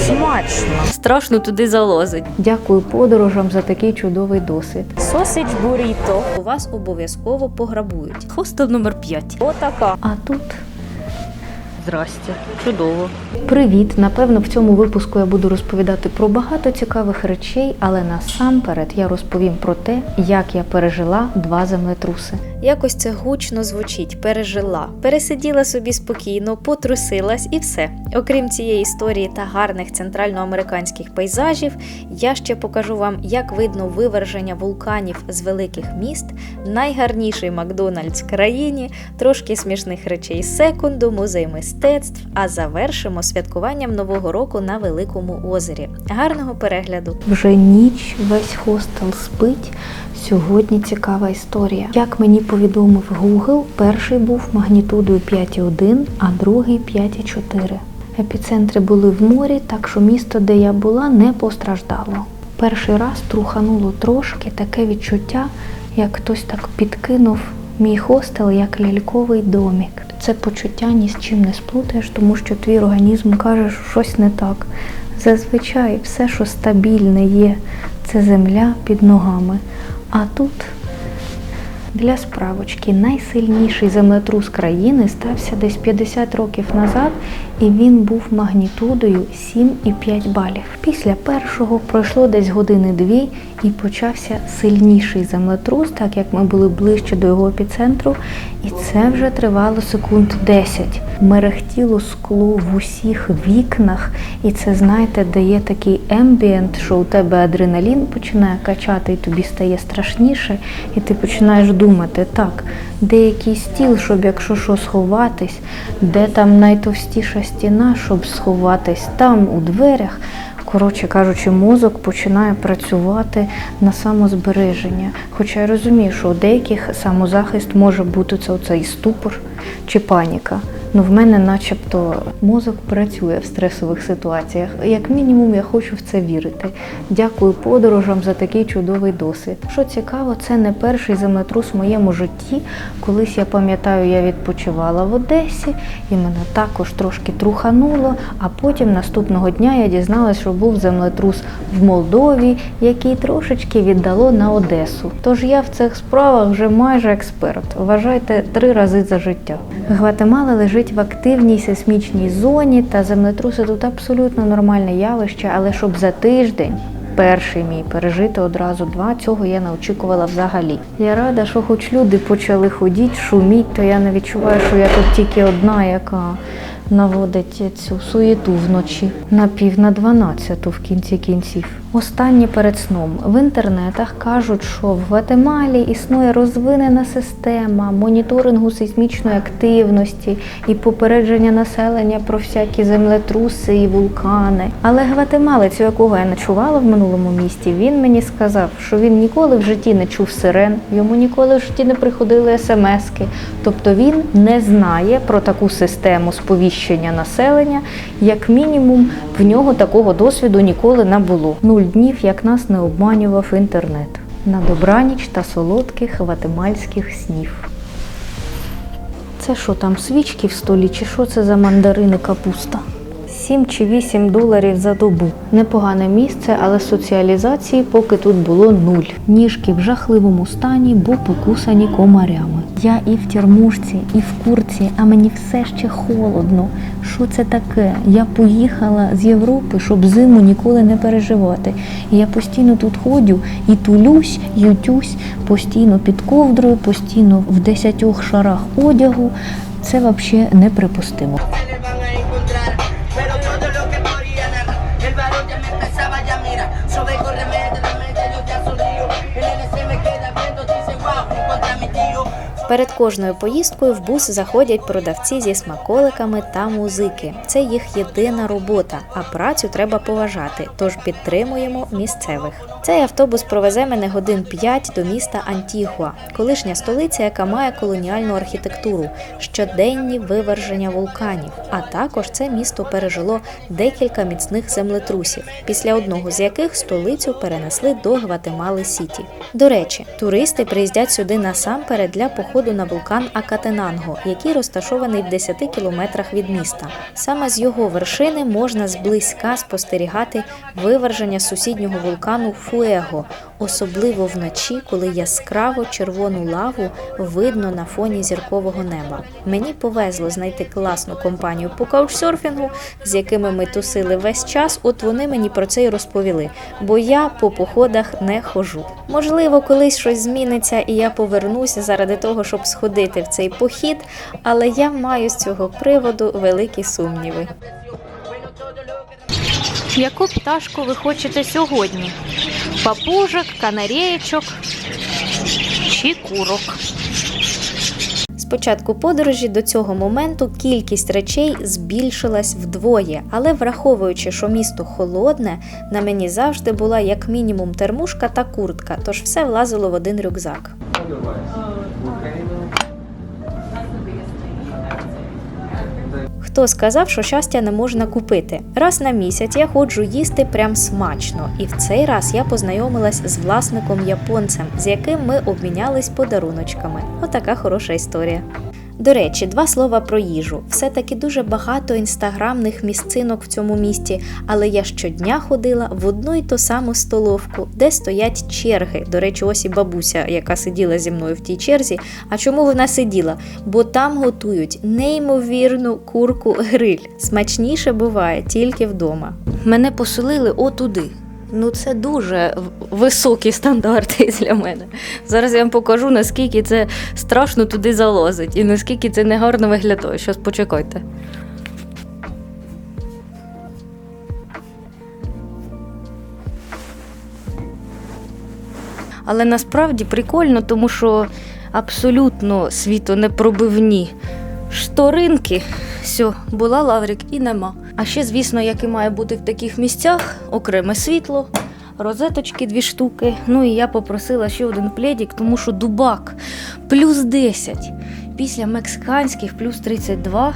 Смачно. Страшно туди залозить. Дякую подорожам за такий чудовий досвід. Сосич буріто. У вас обов'язково пограбують. Хостел номер 5. Отака. А тут Здрасте. Чудово. привіт. Напевно, в цьому випуску я буду розповідати про багато цікавих речей, але насамперед я розповім про те, як я пережила два землетруси. Якось це гучно звучить, пережила. Пересиділа собі спокійно, потрусилась і все. Окрім цієї історії та гарних центральноамериканських пейзажів, я ще покажу вам, як видно виверження вулканів з великих міст, найгарніший Макдональдс країні, трошки смішних речей секунду, музей мистецтв. А завершимо святкуванням Нового року на Великому озері. Гарного перегляду! Вже ніч весь хостел спить. Сьогодні цікава історія. Як мені повідомив Google, перший був магнітудою 5,1, а другий 5,4. Епіцентри були в морі, так що місто, де я була, не постраждало. Перший раз трухануло трошки таке відчуття, як хтось так підкинув мій хостел як ляльковий домік. Це почуття ні з чим не сплутаєш, тому що твій організм каже, що щось не так. Зазвичай все, що стабільне є, це земля під ногами. А тут для справочки найсильніший землетрус країни стався десь 50 років назад, і він був магнітудою 7,5 балів. Після першого пройшло десь години-дві, і почався сильніший землетрус, так як ми були ближче до його епіцентру, і це вже тривало секунд 10. Мерехтіло скло в усіх вікнах, і це, знаєте, дає такий ембієнт, що у тебе адреналін починає качати, і тобі стає страшніше, і ти починаєш думати, так, де який стіл, щоб якщо що сховатись, де там найтовстіша стіна, щоб сховатись, там у дверях. Коротше кажучи, мозок починає працювати на самозбереження. Хоча я розумію, що у деяких самозахист може бути це оцей ступор чи паніка. Ну, в мене начебто мозок працює в стресових ситуаціях. Як мінімум, я хочу в це вірити. Дякую подорожам за такий чудовий досвід. Що цікаво, це не перший землетрус в моєму житті. Колись я пам'ятаю, я відпочивала в Одесі, і мене також трошки трухануло. А потім наступного дня я дізналася, що був землетрус в Молдові, який трошечки віддало на Одесу. Тож я в цих справах вже майже експерт. Вважайте три рази за життя. Гватемала лежить в активній сейсмічній зоні, та землетруси тут абсолютно нормальне явище, але щоб за тиждень. Перший мій пережити одразу два, цього я не очікувала взагалі. Я рада, що хоч люди почали ходіть, шуміть, то я не відчуваю, що я тут тільки одна, яка наводить цю суєту вночі на пів на дванадцяту в кінці кінців. Останнє перед сном в інтернетах кажуть, що в Гватемалі існує розвинена система моніторингу сейсмічної активності і попередження населення про всякі землетруси і вулкани. Але гватемалець, у якого я ночувала в минулому місті, він мені сказав, що він ніколи в житті не чув сирен, йому ніколи в житті не приходили смски. Тобто він не знає про таку систему сповіщення населення. Як мінімум, в нього такого досвіду ніколи не було. Нуль днів, як нас не обманював інтернет. На добраніч та солодких гватемальських снів. Це що там, свічки в столі, чи що це за мандарини капуста? 7 чи 8 доларів за добу. Непогане місце, але соціалізації поки тут було нуль. Ніжки в жахливому стані, бо покусані комарями. Я і в тірмушці, і в курці, а мені все ще холодно. Що це таке? Я поїхала з Європи, щоб зиму ніколи не переживати. І я постійно тут ходю і тулюсь, ютюсь, постійно під ковдрою, постійно в десятьох шарах одягу. Це взагалі неприпустимо. Перед кожною поїздкою в бус заходять продавці зі смаколиками та музики. Це їх єдина робота, а працю треба поважати. Тож підтримуємо місцевих. Цей автобус провезе мене годин 5 до міста Антігуа, колишня столиця, яка має колоніальну архітектуру, щоденні виверження вулканів. А також це місто пережило декілька міцних землетрусів, після одного з яких столицю перенесли до Гватемали Сіті. До речі, туристи приїздять сюди насамперед для походу воду на вулкан Акатенанго, який розташований в 10 кілометрах від міста. Саме з його вершини можна зблизька спостерігати виверження сусіднього вулкану Фуего, особливо вночі, коли яскраво червону лаву видно на фоні зіркового неба. Мені повезло знайти класну компанію по каучсерфінгу, з якими ми тусили весь час. От вони мені про це й розповіли, бо я по походах не хожу. Можливо, колись щось зміниться, і я повернуся заради того, щоб сходити в цей похід, але я маю з цього приводу великі сумніви. Яку пташку ви хочете сьогодні? Папужок, канареєчок чи курок? Початку подорожі до цього моменту кількість речей збільшилась вдвоє, але враховуючи, що місто холодне, на мені завжди була як мінімум термушка та куртка, тож все влазило в один рюкзак. Хто сказав, що щастя не можна купити? Раз на місяць я ходжу їсти прям смачно, і в цей раз я познайомилась з власником японцем, з яким ми обмінялись подаруночками. Отака хороша історія. До речі, два слова про їжу. Все-таки дуже багато інстаграмних місцинок в цьому місті, але я щодня ходила в одну й ту саму столовку, де стоять черги. До речі, ось і бабуся, яка сиділа зі мною в тій черзі. А чому вона сиділа? Бо там готують неймовірну курку гриль. Смачніше буває тільки вдома. Мене поселили отуди. Ну, це дуже високі стандарти для мене. Зараз я вам покажу, наскільки це страшно туди залазить і наскільки це негарно виглядає. Щось почекайте. Але насправді прикольно, тому що абсолютно світонепробивні шторинки. Все, була лаврик і нема. А ще, звісно, як і має бути в таких місцях, окреме світло, розеточки дві штуки. Ну і я попросила ще один пледік, тому що дубак плюс 10. Після мексиканських плюс 32.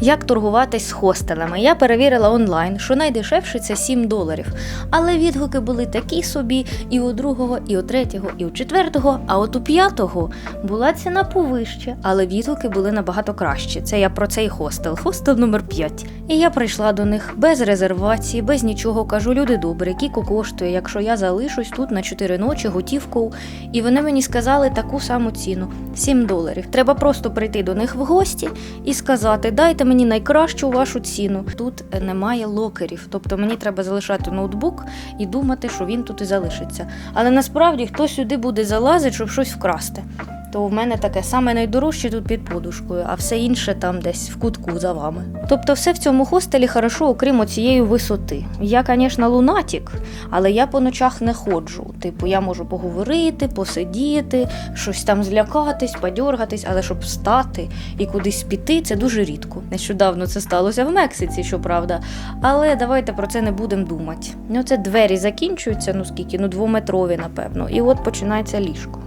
Як торгуватись з хостелами? Я перевірила онлайн, що найдешевше це 7 доларів. Але відгуки були такі собі і у другого, і у третього, і у четвертого, а от у п'ятого була ціна повище, але відгуки були набагато кращі. Це я про цей хостел, хостел номер 5. І я прийшла до них без резервації, без нічого. Кажу, люди добрі, кіко коштує, якщо я залишусь тут на 4 ночі готівкою. І вони мені сказали таку саму ціну 7 доларів. Треба просто прийти до них в гості і сказати: дайте мені найкращу вашу ціну. Тут е, немає локерів, тобто мені треба залишати ноутбук і думати, що він тут і залишиться. Але насправді хто сюди буде залазити, щоб щось вкрасти. То в мене таке саме найдорожче тут під подушкою, а все інше там десь в кутку за вами. Тобто, все в цьому хостелі хорошо, окрім оцієї висоти. Я, звісно, лунатік, але я по ночах не ходжу. Типу, я можу поговорити, посидіти, щось там злякатись, подьоргатись, але щоб встати і кудись піти, це дуже рідко. Нещодавно це сталося в Мексиці, щоправда. Але давайте про це не будемо думати. Ну, це двері закінчуються, ну скільки, ну двометрові, напевно, і от починається ліжко.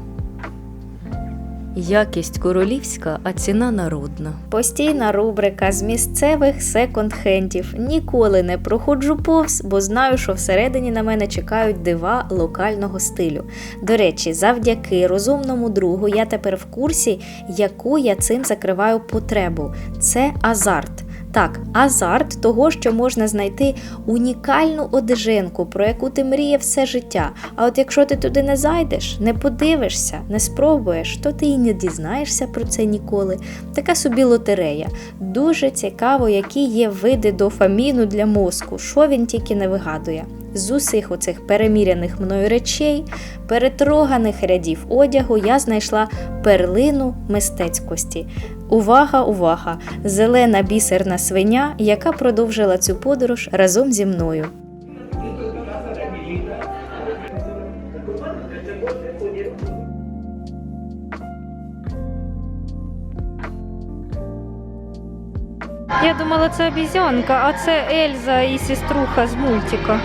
Якість королівська, а ціна народна. Постійна рубрика з місцевих секонд-хендів. Ніколи не проходжу повз, бо знаю, що всередині на мене чекають дива локального стилю. До речі, завдяки розумному другу я тепер в курсі, яку я цим закриваю потребу. Це азарт. Так, азарт того, що можна знайти унікальну одежинку, про яку ти мріяв все життя. А от якщо ти туди не зайдеш, не подивишся, не спробуєш, то ти і не дізнаєшся про це ніколи. Така собі лотерея. Дуже цікаво, які є види дофаміну для мозку, що він тільки не вигадує. З усіх оцих переміряних мною речей, перетроганих рядів одягу, я знайшла перлину мистецькості. Увага, увага! Зелена бісерна свиня, яка продовжила цю подорож разом зі мною. Я думала, це обізянка, а це Ельза і сеструха з мультика.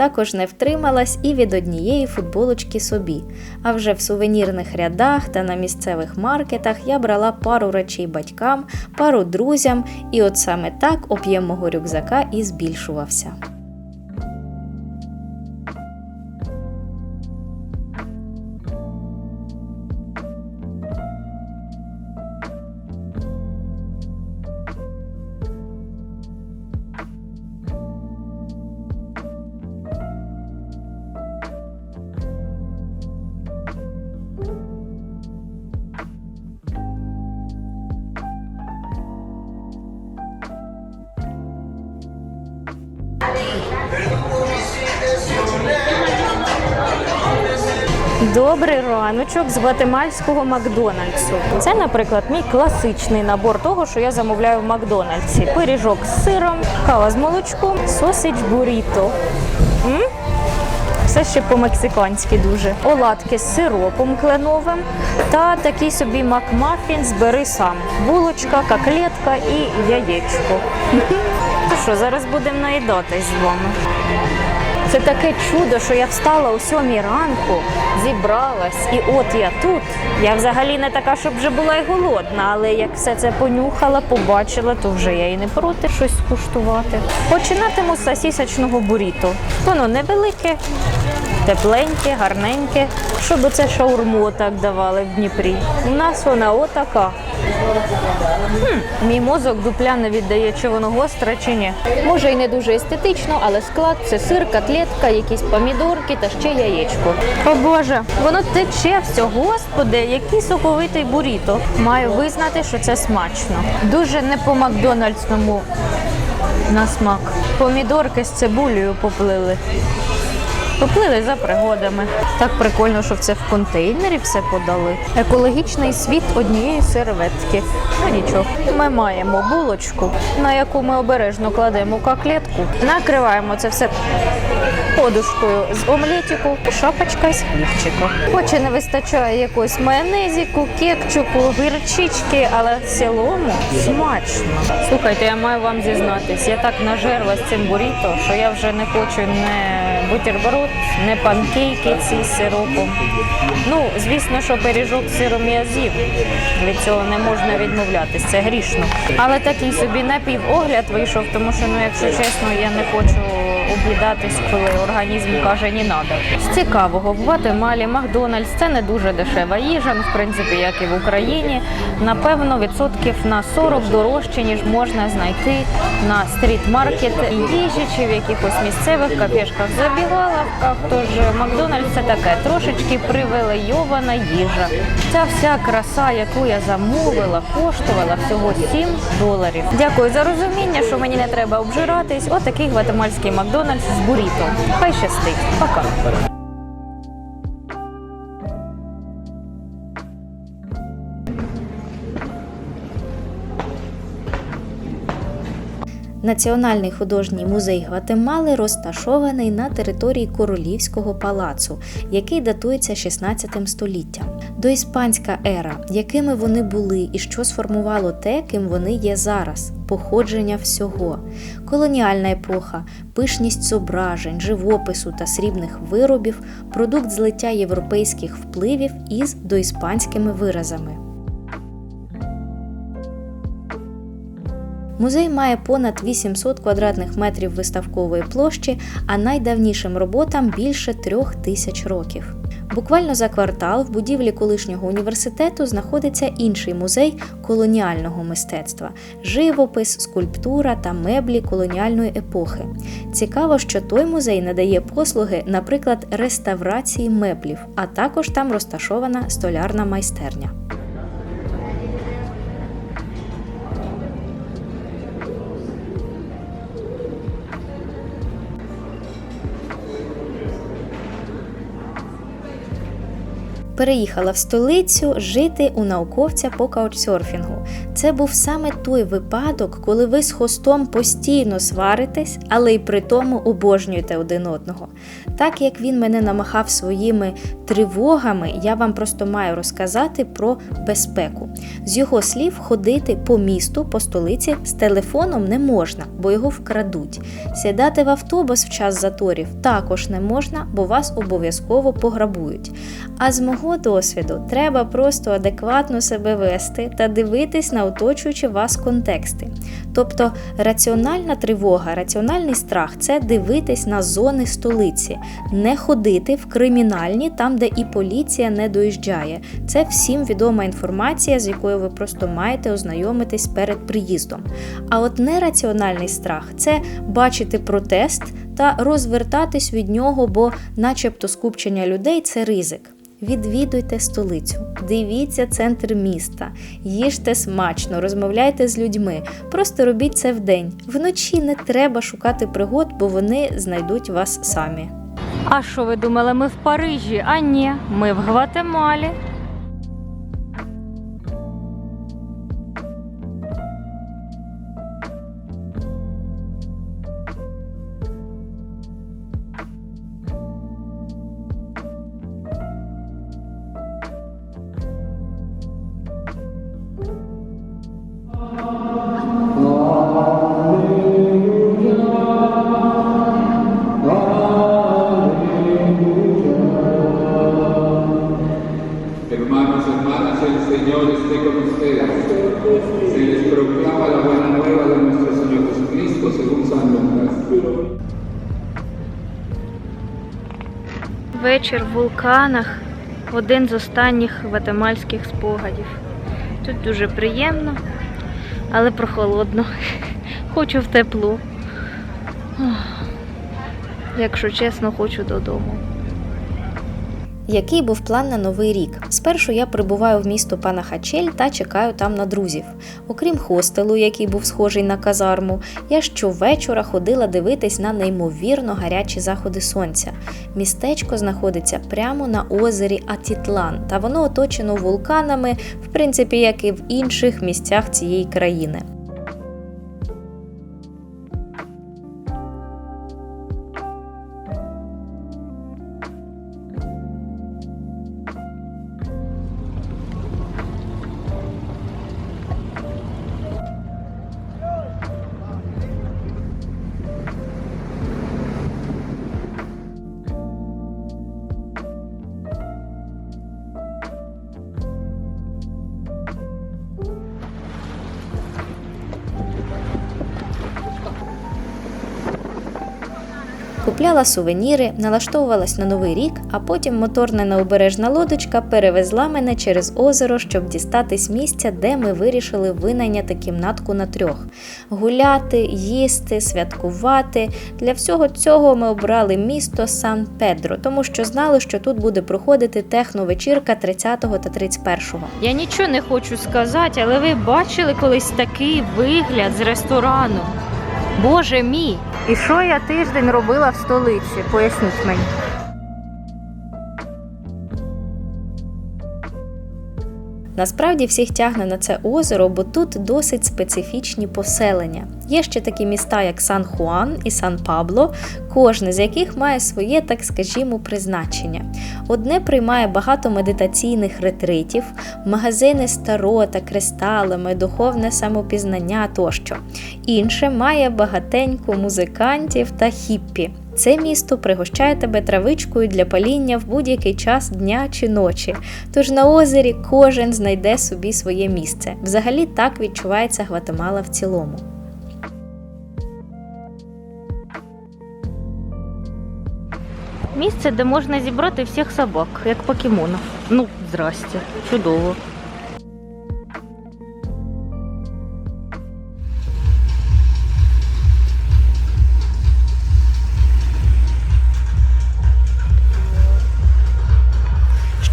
Також не втрималась і від однієї футболочки собі. А вже в сувенірних рядах та на місцевих маркетах я брала пару речей батькам, пару друзям, і от саме так об'єм мого рюкзака і збільшувався. Добрий раночок з гватемальського Макдональдсу. Це, наприклад, мій класичний набор того, що я замовляю в Макдональдсі. Пиріжок з сиром, кава з молочком, сосидж буріто. Все ще по-мексиканськи дуже. Оладки з сиропом кленовим та такий собі макмафін збери сам. Булочка, коклетка і яєчко. Що, зараз будемо наїдатись з вами. Це таке чудо, що я встала о сьомій ранку, зібралась, і от я тут. Я взагалі не така, щоб вже була й голодна, але як все це понюхала, побачила, то вже я і не проти щось скуштувати. Починатиму з сосісочного буріто. Воно невелике, тепленьке, гарненьке, щоб оце шаурму так давали в Дніпрі. У нас вона отака. Хм, мій мозок дупля не віддає, чи воно гостре, чи ні. Може і не дуже естетично, але склад це сир, котлетка, якісь помідорки та ще яєчко. О Боже, воно тече все, господи, який соковитий буріто. Маю визнати, що це смачно. Дуже не по Макдональдсному на смак. Помідорки з цибулею поплили. Поплили за пригодами. Так прикольно, що це в контейнері все подали. Екологічний світ однієї серветки. Ну нічого. Ми маємо булочку, на яку ми обережно кладемо коклетку. Накриваємо це все подушкою з омлетику, шапочка з хлібчика. Хоч і не вистачає якогось майонезіку, кетчупу, гірчички, але в цілому смачно. Слухайте, я маю вам зізнатись, я так нажерлась цим буріто, що я вже не хочу не бутерброд, не панкейки ці з сиропом. Ну, звісно, що пиріжок з сиром я з'їв. Від цього не можна відмовлятися, це грішно. Але такий собі напівогляд вийшов, тому що, ну, якщо чесно, я не хочу об'їдатись, коли організм каже не надо. З цікавого, в Гватемалі Макдональдс це не дуже дешева їжа, ну, в принципі, як і в Україні. Напевно, відсотків на 40 дорожче, ніж можна знайти на стріт-маркет їжі чи в якихось місцевих кафешках забігаловках. Тож Макдональдс це таке трошечки привилейована їжа. Ця вся краса, яку я замовила, коштувала всього 7 доларів. Дякую за розуміння, що мені не треба обжиратись. Отакий гватемальський Макдональдс з буріто. Хай щастить. Пока. Національний художній музей Гватемали розташований на території Королівського палацу, який датується 16 століттям. Доіспанська ера, якими вони були і що сформувало те, ким вони є зараз, походження всього, колоніальна епоха, пишність зображень, живопису та срібних виробів, продукт злиття європейських впливів із доіспанськими виразами. Музей має понад 800 квадратних метрів виставкової площі, а найдавнішим роботам більше трьох тисяч років. Буквально за квартал в будівлі колишнього університету знаходиться інший музей колоніального мистецтва живопис, скульптура та меблі колоніальної епохи. Цікаво, що той музей надає послуги, наприклад, реставрації меблів, а також там розташована столярна майстерня. Переїхала в столицю жити у науковця по каучсерфінгу. Це був саме той випадок, коли ви з хостом постійно сваритесь, але й при тому обожнюєте один одного. Так як він мене намахав своїми тривогами, я вам просто маю розказати про безпеку. З його слів, ходити по місту, по столиці з телефоном не можна, бо його вкрадуть. Сідати в автобус в час заторів також не можна, бо вас обов'язково пограбують. А з мого досвіду треба просто адекватно себе вести та дивитись на оточуючі вас контексти. Тобто раціональна тривога, раціональний страх це дивитись на зони столиці, не ходити в кримінальні, там, де і поліція не доїжджає. Це всім відома інформація, з якою ви просто маєте ознайомитись перед приїздом. А от нераціональний страх це бачити протест та розвертатись від нього, бо, начебто, скупчення людей це ризик. Відвідуйте столицю, дивіться центр міста, їжте смачно, розмовляйте з людьми. Просто робіть це вдень. Вночі не треба шукати пригод, бо вони знайдуть вас самі. А що ви думали, ми в Парижі? А ні, ми в Гватемалі. Вечір в вулканах один з останніх гватемальських спогадів. Тут дуже приємно, але прохолодно. Хочу в тепло. Якщо чесно, хочу додому. Який був план на новий рік? Спершу я прибуваю в місто Панахачель та чекаю там на друзів. Окрім хостелу, який був схожий на казарму, я щовечора ходила дивитись на неймовірно гарячі заходи сонця. Містечко знаходиться прямо на озері Атітлан, та воно оточено вулканами, в принципі, як і в інших місцях цієї країни. Купляла сувеніри, налаштовувалась на новий рік, а потім моторна необережна лодочка перевезла мене через озеро, щоб дістатись місця, де ми вирішили винайняти кімнатку на трьох. Гуляти, їсти, святкувати. Для всього цього ми обрали місто Сан Педро, тому що знали, що тут буде проходити техновечірка 30 та 31. Я нічого не хочу сказати, але ви бачили колись такий вигляд з ресторану. Боже мій! І що я тиждень робила в столиці? Поясніть мені. Насправді всіх тягне на це озеро, бо тут досить специфічні поселення. Є ще такі міста, як Сан Хуан і Сан Пабло, кожне з яких має своє, так скажімо, призначення. Одне приймає багато медитаційних ретритів, магазини з таро кристалами, духовне самопізнання тощо. Інше має багатенько музикантів та хіппі. Це місто пригощає тебе травичкою для паління в будь-який час дня чи ночі. Тож на озері кожен знайде собі своє місце. Взагалі так відчувається Гватемала в цілому. Місце, де можна зібрати всіх собак, як покемонів. Ну, здрасте, чудово.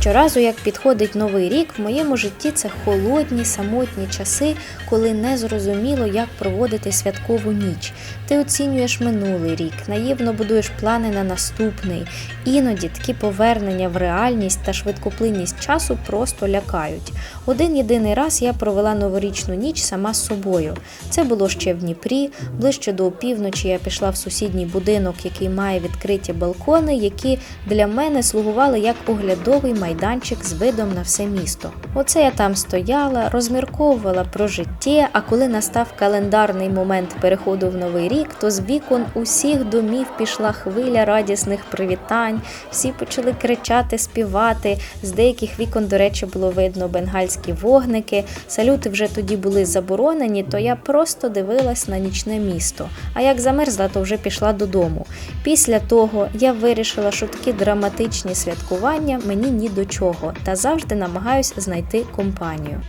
Щоразу, як підходить новий рік, в моєму житті це холодні, самотні часи, коли не зрозуміло, як проводити святкову ніч. Ти оцінюєш минулий рік, наївно будуєш плани на наступний. Іноді такі повернення в реальність та швидкоплинність часу просто лякають. Один єдиний раз я провела новорічну ніч сама з собою. Це було ще в Дніпрі. Ближче до опівночі я пішла в сусідній будинок, який має відкриті балкони, які для мене слугували як оглядовий майданчик з видом на все місто. Оце я там стояла, розмірковувала про життя. А коли настав календарний момент переходу в новий рік, то з вікон усіх домів пішла хвиля радісних привітань. Всі почали кричати, співати. З деяких вікон, до речі, було видно бенгальські вогники. Салюти вже тоді були заборонені, то я просто дивилась на нічне місто. А як замерзла, то вже пішла додому. Після того я вирішила, що такі драматичні святкування мені ні до чого, та завжди намагаюсь знайти компанію.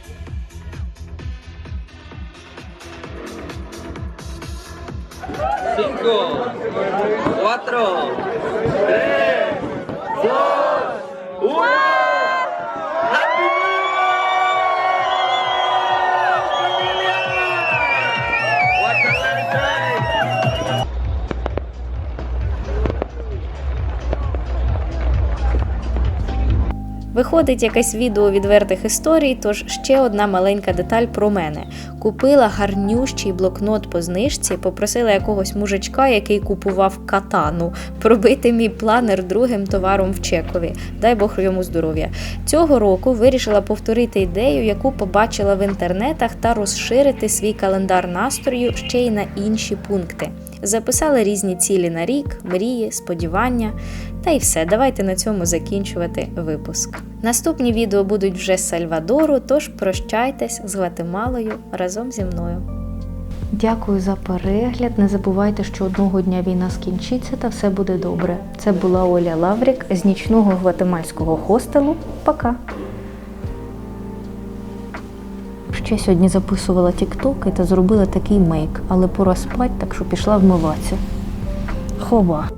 Cinco, cuatro, tres, Виходить якесь відео відвертих історій, тож ще одна маленька деталь про мене. Купила гарнющий блокнот по знижці, попросила якогось мужичка, який купував катану, пробити мій планер другим товаром в Чекові. Дай Бог йому здоров'я. Цього року вирішила повторити ідею, яку побачила в інтернетах, та розширити свій календар настрою ще й на інші пункти. Записала різні цілі на рік, мрії, сподівання. Та й все, давайте на цьому закінчувати випуск. Наступні відео будуть вже з Сальвадору, тож прощайтесь з Гватемалою разом зі мною. Дякую за перегляд. Не забувайте, що одного дня війна скінчиться та все буде добре. Це була Оля Лаврік з нічного гватемальського хостелу. Пока. Ще сьогодні записувала тіктоки та зробила такий мейк, але пора спать, так що пішла вмиватися. Хова.